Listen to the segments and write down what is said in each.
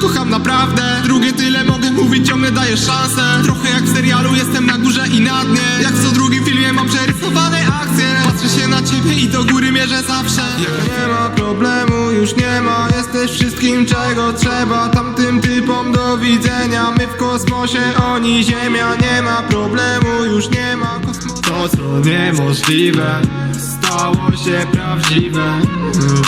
kocham naprawdę Drugie tyle mogę mówić, ciągle daję szansę. Trochę jak w serialu, jestem na górze i na dnie. Jak w co drugim filmie mam przerysowane akcje. Patrzę się na ciebie i do góry mierzę zawsze. Jak nie ma problemu, już nie ma. Jesteś wszystkim, czego trzeba. Tamtym typom do widzenia. My w kosmosie, oni ziemia. Nie ma problemu, już nie ma kosmosu To co niemożliwe Stało się prawdziwe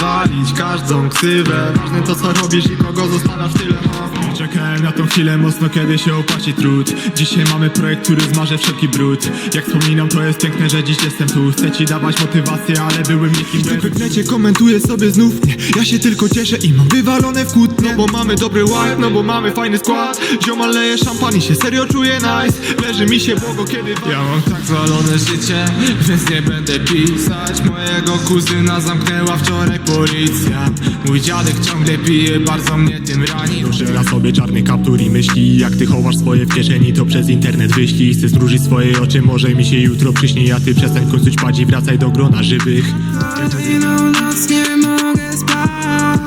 Walić każdą ksywę Ważne to co robisz i kogo zostawiasz tyle no. Czekałem na tą chwilę mocno, kiedy się opłaci trud. Dzisiaj mamy projekt, który zmaże wszelki brud. Jak wspominam, to jest piękne, że dziś jestem tu. Chcę ci dawać motywację, ale byłem nikim bez W necie komentuję sobie znów. Nie Ja się tylko cieszę i mam wywalone w kłótnie. No bo mamy dobry vibe, no bo mamy fajny skład. Ziomal leje szampan i się serio czuję nice. Leży mi się błogo kiedy Ja mam tak zwalone życie, więc nie będę pisać. Mojego kuzyna zamknęła wczoraj policja. Mój dziadek ciągle pije, bardzo mnie tym rani. Proszę na sobie czarny kaptur i myśli. Jak ty chowasz swoje w kieszeni, to przez internet wyślij. Chcę zmrużyć swoje oczy, może mi się jutro przyśni. A ty przestań kończyć spać i wracaj do grona żywych. Kolejną noc nie mogę spać.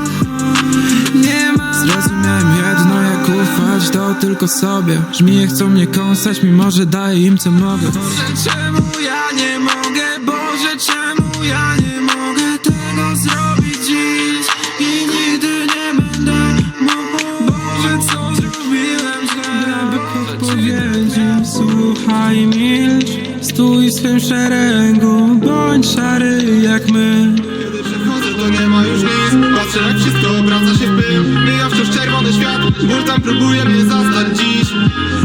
Nie ma Zrozumiałem jedno, jak ufać to tylko sobie. Żmije chcą mnie kąsać, mimo że daję im co mogę. Boże, czemu ja nie mogę? Boże, czemu ja nie podpowiedzi Słuchaj, milcz. Stój w swym szeregu Bądź szary jak my. Kiedy przechodzę to nie ma już nic Patrzę jak wszystko obraca się w pył. Mija wciąż czerwony świat. Ból tam próbuje mnie zastać dziś.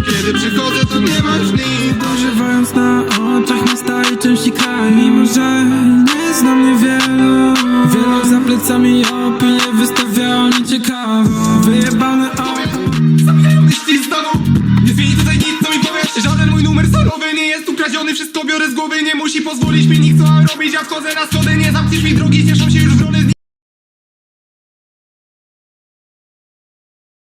Kiedy przychodzę to nie ma już nic. Dożywając na oczach miasta i części kraju Mimo, że nie znam niewielu. Wielu za plecami opinie jest ukradziony Wszystko biorę z głowy Nie musi pozwolić mi nikt co robić. Ja wchodzę na schody Nie zamkniesz mi drogi Cieszą się już